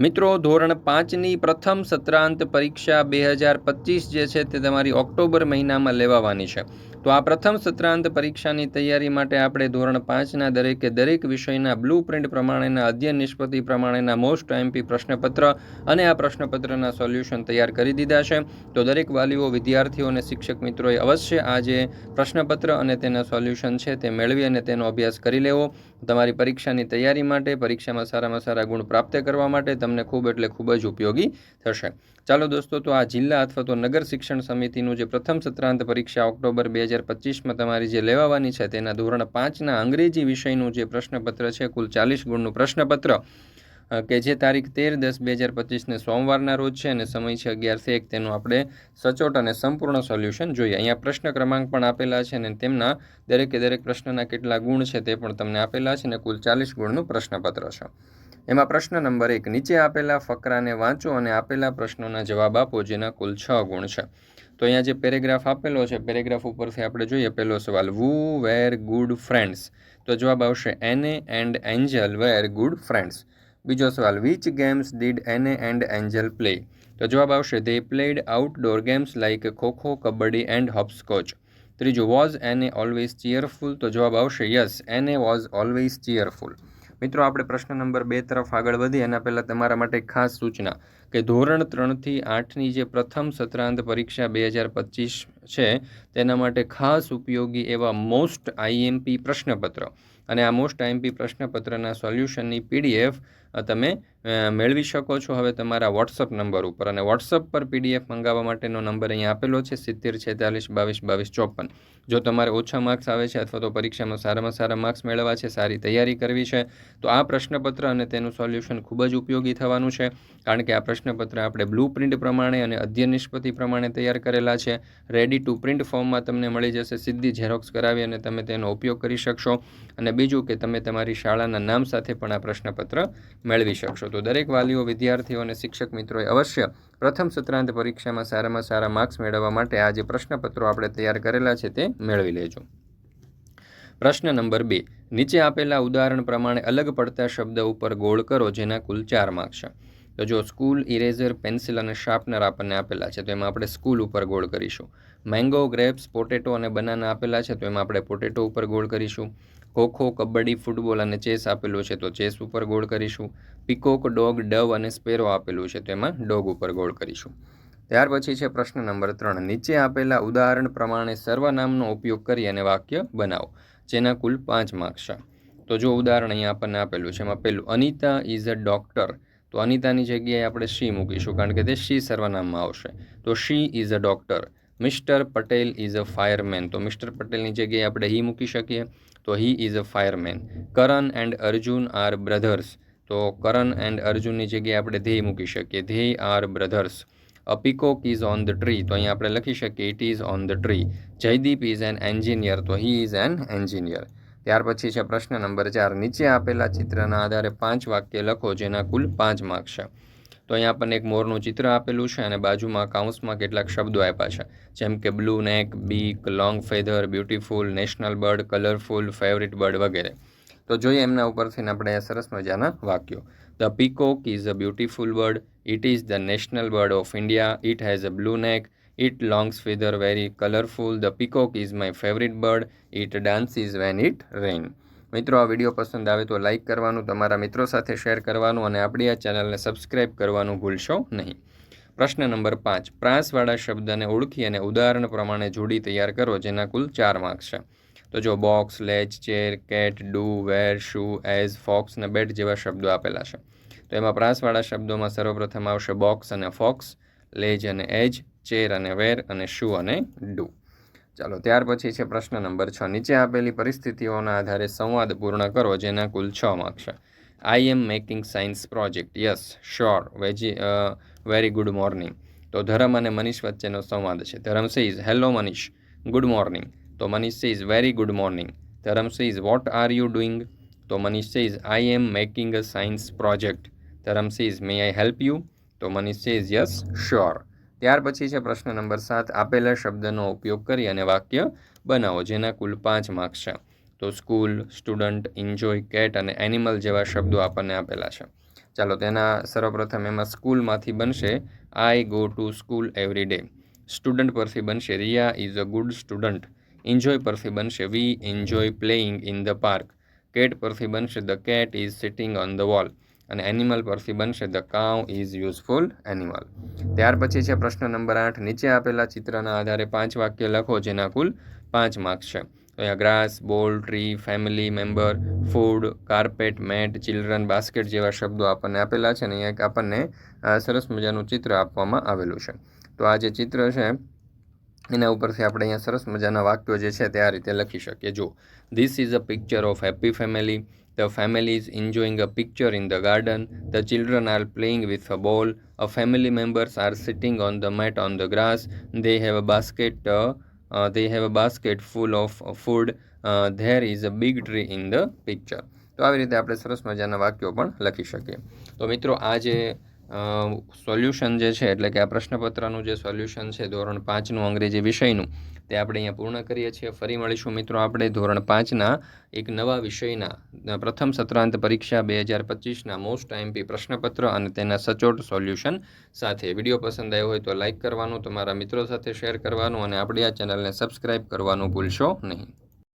મિત્રો, ધોરણ પાંચની પ્રથમ સત્રાંત પરીક્ષા બે હજાર પચીસ જે છે તે તમારી ઓક્ટોબર મહિનામાં લેવાવાની છે. તો આ પ્રથમ સત્રાંત પરીક્ષાની તૈયારી માટે આપણે ધોરણ પાંચના દરેકે દરેક વિષયના બ્લુ પ્રિન્ટ પ્રમાણેના, અધ્યયન નિષ્પત્તિ પ્રમાણેના, મોસ્ટ એમપી પ્રશ્નપત્ર અને આ પ્રશ્નપત્રના સોલ્યુશન તૈયાર કરી દીધા છે. તો દરેક વાલીઓ, વિદ્યાર્થીઓ અને શિક્ષક મિત્રોએ અવશ્ય આ જે પ્રશ્નપત્ર અને તેના સોલ્યુશન છે તે મેળવી અને તેનો અભ્યાસ કરી લેવો. તમારી પરીક્ષાની તૈયારી માટે, પરીક્ષામાં સારામાં સારા ગુણ પ્રાપ્ત કરવા માટે તમને ખૂબ એટલે ખૂબ જ ઉપયોગી થશે. ચાલો દોસ્તો, તો આ જિલ્લા અથવા તો નગર શિક્ષણ સમિતિનું જે પ્રથમ સત્રાંત પરીક્ષા ઓક્ટોબર બે હજાર પચીસમાં તમારી જે લેવાવાની છે તેના ધોરણ પાંચના અંગ્રેજી વિષયનું જે પ્રશ્નપત્ર છે, કુલ ચાલીસ ગુણનું પ્રશ્નપત્ર. કે જે તારીખ તેર દસ બે હજાર પચીસને સોમવારના રોજ છે અને સમય છે અગિયારથી એક, તેનું આપણે સચોટ અને સંપૂર્ણ સોલ્યુશન જોઈએ. અહીંયા પ્રશ્ન ક્રમાંક પણ આપેલા છે અને તેમના દરેકે દરેક પ્રશ્નના કેટલા ગુણ છે તે પણ તમને આપેલા છે અને કુલ ચાલીસ ગુણનું પ્રશ્નપત્ર છે. એમાં પ્રશ્ન નંબર એક, નીચે આપેલા ફકરાને વાંચો અને આપેલા પ્રશ્નોના જવાબ આપો, જેના કુલ છ ગુણ છે. તો અહીંયા જે પેરેગ્રાફ આપેલો છે, પેરેગ્રાફ ઉપરથી આપણે જોઈએ, પહેલો સવાલ વુ વેર ગુડ ફ્રેન્ડ્સ તો જવાબ આવશે Anne and Angel were good friends બીજો સવાલ which games did Anne and Angel play તો જવાબ આવશે they played outdoor games like kho kho kabaddi and hopscotch ત્રીજું વોઝ એને ઓલવેઝ ચિયરફુલ તો જવાબ આવશે યસ એને વોઝ ઓલવેઝ ચિયરફુલ મિત્રો, આપણે પ્રશ્ન નંબર બે તરફ આગળ વધીએ એના પહેલાં તમારા માટે ખાસ સૂચના કે ધોરણ ત્રણથી આઠની જે પ્રથમ સત્રાંત પરીક્ષા બે હજાર પચીસ છે, તેના માટે ખાસ ઉપયોગી એવા મોસ્ટ આઈએમપી પ્રશ્નપત્ર. અને આ મોસ્ટ આઈએમપી પ્રશ્નપત્રના સોલ્યુશનની પીડીએફ તમે મેળવી શકો છો હવે તમારા વોટ્સઅપ નંબર ઉપર. અને વોટ્સઅપ પર પીડીએફ મંગાવવા માટેનો નંબર અહીંયા આપેલો છે, સિત્તેર, છેતાલીસ, બાવીસ બાવીસ, ચોપન. જો તમારે ઓછા માર્ક્સ આવે છે અથવા તો પરીક્ષામાં સારામાં સારા માર્ક્સ મેળવવા છે, સારી તૈયારી કરવી છે, તો આ પ્રશ્નપત્ર અને તેનું સોલ્યુશન ખૂબ જ ઉપયોગી થવાનું છે. કારણ કે આ પ્રશ્નપત્ર આપણે બ્લુ પ્રિન્ટ પ્રમાણે અને અધ્યયન નિષ્પતિ પ્રમાણે તૈયાર કરેલા છે. રેડી ટુ પ્રિન્ટ ફોર્મમાં તમને મળી જશે, સીધી ઝેરોક્સ કરાવી અને તમે તેનો ઉપયોગ કરી શકશો. અને બીજું કે તમે તમારી શાળાના નામ સાથે પણ આ પ્રશ્નપત્ર મેળવી શકશો. તો દરેક વાલીઓ, વિદ્યાર્થીઓ અને શિક્ષક મિત્રોએ અવશ્ય પ્રથમ સત્રાંત પરીક્ષામાં સારામાં સારા માર્ક્સ મેળવવા માટે આ જે પ્રશ્નપત્રો આપણે તૈયાર કરેલા છે તે મેળવી લેજો. પ્રશ્ન નંબર બે. નીચે આપેલા ઉદાહરણ પ્રમાણે અલગ પડતા શબ્દ ઉપર ગોળ કરો જેના કુલ ચાર માર્ક્સ છે. તો જો સ્કૂલ, ઇરેઝર, પેન્સિલ અને શાર્પનર આપણને આપેલા છે તો એમાં આપણે સ્કૂલ ઉપર ગોળ કરીશું. મેંગો, ગ્રેપ્સ, પોટેટો અને બનાના આપેલા છે તો એમાં આપણે પોટેટો ઉપર ગોળ કરીશું. ખોખો, કબડ્ડી, ફૂટબોલ અને ચેસ આપેલું છે. તો ચેસ ઉપર ગોળ કરીશું. પિકોક, ડોગ, ડવ અને સ્પેરો આપેલું છે. તો એમાં ડોગ ઉપર ગોળ કરીશું. ત્યાર પછી છે પ્રશ્ન નંબર ત્રણ. નીચે આપેલા ઉદાહરણ પ્રમાણે સર્વનામનો ઉપયોગ કરી અને વાક્ય બનાવો, જેના કુલ પાંચ માર્ક્સ છે. તો જો ઉદાહરણ અહીંયા આપણને આપેલું છે, એમાં પહેલું, અનિતા ઇઝ અ ડૉક્ટર તો અનિતાની જગ્યાએ આપણે શી મૂકીશું, કારણ કે તે શી સર્વનામમાં આવશે. તો she is a doctor mister Patel is a fireman તો મિસ્ટર પટેલની જગ્યાએ આપણે હી મૂકી શકીએ. તો he is a fireman Karan and Arjun are brothers તો કરણ એન્ડ અર્જુનની જગ્યાએ આપણે ધ્યેય મૂકી શકીએ. They are brothers a is on the tree તો અહીંયા આપણે લખી શકીએ it is on the tree Jaydeep is an engineer તો હી ઇઝ એન એન્જિનિયર ત્યાર પછી છે પ્રશ્ન નંબર ચાર. નીચે આપેલા ચિત્રના આધારે પાંચ વાક્ય લખો, જેના કુલ પાંચ માર્ક્સ છે. તો અહીંયા આપણને એક મોરનું ચિત્ર આપેલું છે અને બાજુમાં કાઉન્સમાં કેટલાક શબ્દો આપ્યા છે. જેમ કે blue neck beak long feather beautiful national bird colourful favourite bird વગેરે. તો જોઈએ એમના ઉપરથી આપણે સરસ મજાના વાક્યો. The peacock is a beautiful bird it is the national bird of India it has a blue neck it longs feather very colourful the peacock is my favourite bird it dances when it rain મિત્રો, આ video પસંદ આવે તો like કરવાનું, તમારા મિત્રો સાથે share કરવાનું અને આપણી આ ચેનલને સબસ્ક્રાઇબ કરવાનું ભૂલશો નહીં. પ્રશ્ન નંબર પાંચ. પ્રાસવાળા શબ્દને ઓળખી અને ઉદાહરણ પ્રમાણે જોડી તૈયાર કરો, જેના કુલ ચાર માર્ક્સ છે. તો જો box, latch, chair, cat, do, wear, shoe, as, fox અને બેટ જેવા શબ્દો આપેલા છે. તો એમાં પ્રાસવાળા શબ્દોમાં સર્વપ્રથમ આવશે બોક્સ અને ફોક્સ, લેજ અને એજ ચેર અને વેર અને શુ અને ડુ. ચાલો, ત્યાર પછી છે પ્રશ્ન નંબર છ. નીચે આપેલી પરિસ્થિતિઓના આધારે સંવાદ પૂર્ણ કરો, જેના કુલ છ marks I am making science project yes sure veggie very good morning તો ધરમ અને મનીષ વચ્ચેનો સંવાદ છે. Dharam says hello Manish. Good morning તો Manish says very good morning Dharam says what are you doing તો Manish is I am making a science project Dharam is may I help you તો Manish says yes sure ત્યાર પછી છે પ્રશ્ન number સાત, આપેલા શબ્દનો ઉપયોગ કરી અને વાક્ય બનાવો, જેના કુલ પાંચ માર્ક્સ છે. તો સ્કૂલ સ્ટુડન્ટ એન્જોય કેટ અને એનિમલ જેવા શબ્દો આપણને આપેલા છે. ચાલો, તેના સર્વપ્રથમ એમાં સ્કૂલમાંથી બનશે I go to school every day student પરથી બનશે, Riya is a good student enjoy પરથી બનશે we enjoy playing in the park cat પરથી બનશે the cat is sitting on the wall અને એનિમલ પરથી બનશે the cow is useful animal ત્યાર પછી છે પ્રશ્ન નંબર આઠ. નીચે આપેલા ચિત્રના આધારે પાંચ વાક્ય લખો, જેના કુલ પાંચ માર્ક્સ છે. અહીંયા grass ball tree family member food carpet mat children basket જેવા શબ્દો આપણને આપેલા છે અને અહીંયા આપણને સરસ મજાનું ચિત્ર આપવામાં આવેલું છે. તો આ જે ચિત્ર છે એના ઉપરથી આપણે અહીંયા સરસ મજાના વાક્યો જે છે તે આ રીતે લખી શકીએ. જો this is a picture of happy family the family is enjoying a picture in the garden the children are playing with a ball a family members are sitting on the mat on the grass they have a basket they have a basket full of food there is a big tree in the picture. તો આવી રીતે આપણે સરસ મજાના વાક્યો પણ લખી શકીએ. તો મિત્રો, આ જે સોલ્યુશન જે છે, એટલે કે આ પ્રશ્નપત્રનું જે સોલ્યુશન છે, ધોરણ પાંચનું અંગ્રેજી વિષયનું, તે આપણે અહીંયા પૂર્ણ કરીએ છીએ. ફરી મળીશું મિત્રો આપણે ધોરણ પાંચના એક નવા વિષયના પ્રથમ સત્રાંત પરીક્ષા બે હજાર પચીસના મોસ્ટ આઈએમપી પ્રશ્નપત્ર અને તેના સચોટ સોલ્યુશન સાથે. વીડિયો પસંદ આવ્યો હોય તો લાઇક કરવાનું, તમારા મિત્રો સાથે શેર કરવાનું અને આપણી આ ચેનલને સબસ્ક્રાઇબ કરવાનું ભૂલશો નહીં.